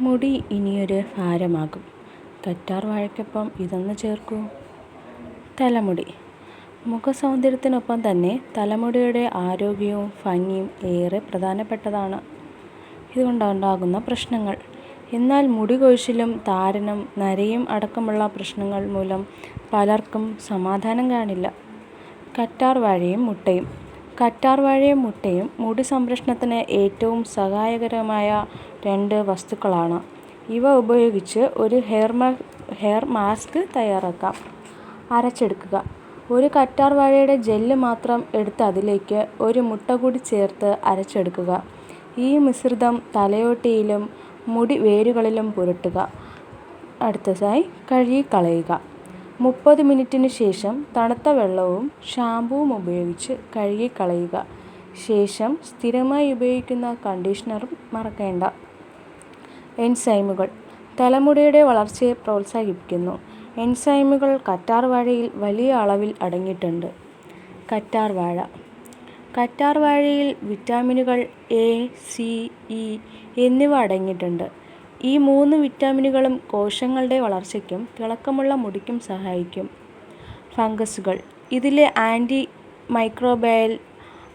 മുടി ഇനിയൊരു ഭാരമാകും. കറ്റാർ വാഴയ്ക്കൊപ്പം ഇതൊന്ന് ചേർക്കൂ. തലമുടി. മുഖസൗന്ദര്യത്തിനൊപ്പം തന്നെ തലമുടിയുടെ ആരോഗ്യവും ഭംഗിയും ഏറെ പ്രധാനപ്പെട്ടതാണ്. ഇതുകൊണ്ടുണ്ടാകുന്ന പ്രശ്നങ്ങൾ. എന്നാൽ മുടി കൊഴിച്ചിലും താരനും നരയും അടക്കമുള്ള പ്രശ്നങ്ങൾ മൂലം പലർക്കും സമാധാനം കാണില്ല. കറ്റാർ വാഴയും മുട്ടയും. കറ്റാർ വാഴയും മുട്ടയും മുടി സംരക്ഷണത്തിന് ഏറ്റവും സഹായകരമായ രണ്ട് വസ്തുക്കളാണ്. ഇവ ഉപയോഗിച്ച് ഒരു ഹെയർ ഹെയർ മാസ്ക് തയ്യാറാക്കാം. അരച്ചെടുക്കുക. ഒരു കറ്റാർവാഴയുടെ ജെല്ല് മാത്രം എടുത്ത് അതിലേക്ക് ഒരു മുട്ട കൂടി ചേർത്ത് അരച്ചെടുക്കുക. ഈ മിശ്രിതം തലയോട്ടിയിലും മുടി വേരുകളിലും പുരട്ടുക. അടുത്തതായി കഴുകിക്കളയുക മുപ്പത് മിനിറ്റിന് ശേഷം തണുത്ത വെള്ളവും ഷാമ്പുവും ഉപയോഗിച്ച് കഴുകിക്കളയുക ശേഷം സ്ഥിരമായി ഉപയോഗിക്കുന്ന കണ്ടീഷണറും മറക്കേണ്ട. എൻസൈമുകൾ. തലമുടിയുടെ വളർച്ചയെ പ്രോത്സാഹിപ്പിക്കുന്നു. എൻസൈമുകൾ കറ്റാർ വാഴയിൽ വലിയ അളവിൽ അടങ്ങിയിട്ടുണ്ട്. കറ്റാർ വാഴ. കറ്റാർ വാഴയിൽ വിറ്റാമിനുകൾ എ സി ഇ എന്നിവ അടങ്ങിയിട്ടുണ്ട്. ഈ മൂന്ന് വിറ്റാമിനുകളും കോശങ്ങളുടെ വളർച്ചയ്ക്കും തിളക്കമുള്ള മുടിക്കും സഹായിക്കും. ഫംഗസുകൾ. ഇതിലെ ആന്റി മൈക്രോബയൽ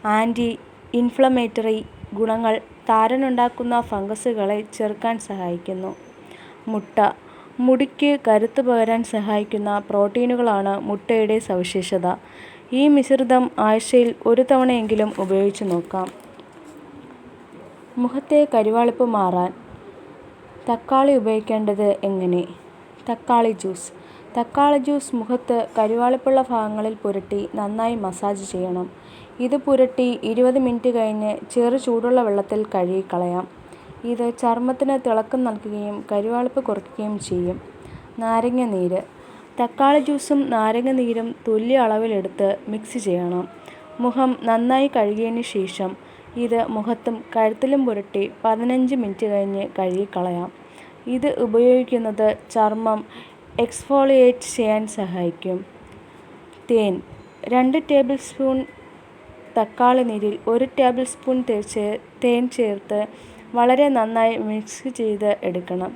ആന്റി ഇൻഫ്ലമേറ്ററി ഗുണങ്ങൾ താരനുണ്ടാക്കുന്ന ഫംഗസുകളെ ചെറുക്കാൻ സഹായിക്കുന്നു. മുട്ട. മുടിക്ക് കരുത്ത് പകരാൻ സഹായിക്കുന്ന പ്രോട്ടീനുകളാണ് മുട്ടയുടെ സവിശേഷത. ഈ മിശ്രിതം ആഴ്ചയിൽ ഒരു തവണയെങ്കിലും ഉപയോഗിച്ച് നോക്കാം. മുഖത്തെ കരുവാളിപ്പ് മാറാൻ. തക്കാളി ഉപയോഗിക്കേണ്ടത് എങ്ങനെ? തക്കാളി ജ്യൂസ്. തക്കാളി ജ്യൂസ് മുഖത്ത് കരുവാളിപ്പുള്ള ഭാഗങ്ങളിൽ പുരട്ടി നന്നായി മസാജ് ചെയ്യണം. ഇത് പുരട്ടി ഇരുപത് മിനിറ്റ് കഴിഞ്ഞ് ചെറു ചൂടുള്ള വെള്ളത്തിൽ കഴുകിക്കളയാം. ഇത് ചർമ്മത്തിന് തിളക്കം നൽകുകയും കരുവാളിപ്പ് കുറയ്ക്കുകയും ചെയ്യും. നാരങ്ങ നീര്. തക്കാളി ജ്യൂസും നാരങ്ങ നീരും തുല്യ അളവിലെടുത്ത് മിക്സ് ചെയ്യണം. മുഖം നന്നായി കഴുകിയതിന് ശേഷം ഇത് മുഖത്തും കഴുത്തിലും പുരട്ടി പതിനഞ്ച് മിനിറ്റ് കഴിഞ്ഞ് കഴുകിക്കളയാം. ഇത് ഉപയോഗിക്കുന്നത് ചർമ്മം എക്സ്ഫോളിയേറ്റ് ചെയ്യാൻ സഹായിക്കും. തേൻ രണ്ട് ടേബിൾ സ്പൂൺ തക്കാളി നീരിൽ ഒരു ടേബിൾ സ്പൂൺ തേൻ ചേർത്ത് വളരെ നന്നായി മിക്സ് ചെയ്ത് എടുക്കണം.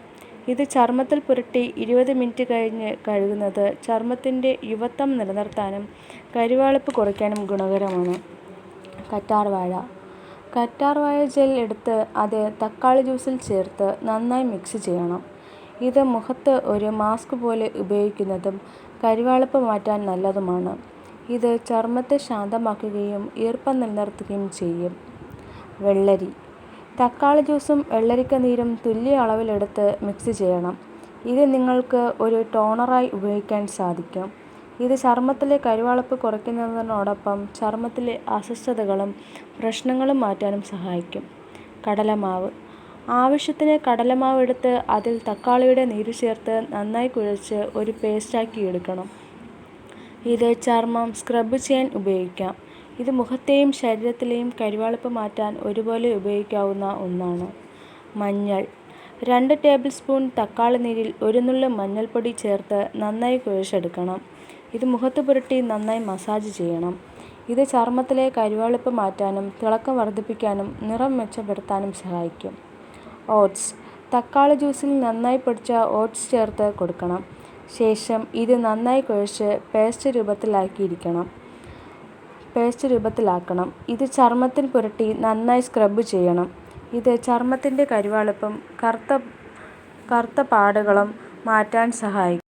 ഇത് ചർമ്മത്തിൽ പുരട്ടി ഇരുപത് മിനിറ്റ് കഴിഞ്ഞ് കഴുകുന്നത് ചർമ്മത്തിന്റെ യുവത്വം നിലനിർത്താനും കരുവാളിപ്പ് കുറയ്ക്കാനും ഗുണകരമാണ്. കറ്റാർ വാഴ കറ്റാർ വാഴ ജെൽ എടുത്ത് അത് തക്കാളി ജ്യൂസിൽ ചേർത്ത് നന്നായി മിക്സ് ചെയ്യണം. ഇത് മുഖത്ത് ഒരു മാസ്ക് പോലെ ഉപയോഗിക്കുന്നതും കരിവാളപ്പ് മാറ്റാൻ നല്ലതുമാണ്. ഇത് ചർമ്മത്തെ ശാന്തമാക്കുകയും ഈർപ്പം നിലനിർത്തുകയും ചെയ്യും. വെള്ളരി. തക്കാളി ജ്യൂസും വെള്ളരിക്ക നീരും തുല്യ അളവിലെടുത്ത് മിക്സ് ചെയ്യണം. ഇത് നിങ്ങൾക്ക് ഒരു ടോണറായി ഉപയോഗിക്കാൻ സാധിക്കും. ഇത് ചർമ്മത്തിലെ കരിവാളപ്പ് കുറയ്ക്കുന്നതിനോടൊപ്പം ചർമ്മത്തിലെ അസ്വസ്ഥതകളും പ്രശ്നങ്ങളും മാറ്റാനും സഹായിക്കും. കടലമാവ്. ആവശ്യത്തിന് കടലമാവ് എടുത്ത് അതിൽ തക്കാളിയുടെ നീര് ചേർത്ത് നന്നായി കുഴച്ച് ഒരു പേസ്റ്റാക്കി എടുക്കണം. ഇത് ചർമ്മം സ്ക്രബ് ചെയ്യാൻ ഉപയോഗിക്കാം. ഇത് മുഖത്തെയും ശരീരത്തിലെയും കരുവാളപ്പ് മാറ്റാൻ ഒരുപോലെ ഉപയോഗിക്കാവുന്ന ഒന്നാണ്. മഞ്ഞൾ. രണ്ട് ടേബിൾ സ്പൂൺ തക്കാളി നീരിൽ ഒരു നുള്ളു മഞ്ഞൾപ്പൊടി ചേർത്ത് നന്നായി കുഴച്ചെടുക്കണം. ഇത് മുഖത്ത് പുരട്ടി നന്നായി മസാജ് ചെയ്യണം. ഇത് ചർമ്മത്തിലെ കരുവാളിപ്പ് മാറ്റാനും തിളക്കം വർദ്ധിപ്പിക്കാനും നിറം മെച്ചപ്പെടുത്താനും സഹായിക്കും. ഓട്സ്. തക്കാളി ജ്യൂസിൽ നന്നായി പൊടിച്ച ഓട്സ് ചേർത്ത് കൊടുക്കണം. ശേഷം ഇത് നന്നായി കുഴച്ച് പേസ്റ്റ് രൂപത്തിലാക്കിയിരിക്കണം. പേസ്റ്റ് രൂപത്തിലാക്കണം. ഇത് ചർമ്മത്തിൽ പുരട്ടി നന്നായി സ്ക്രബ് ചെയ്യണം. ഇത് ചർമ്മത്തിന്റെ കരുവാളിപ്പും കറുത്ത കറുത്ത പാടുകളും മാറ്റാൻ സഹായിക്കും.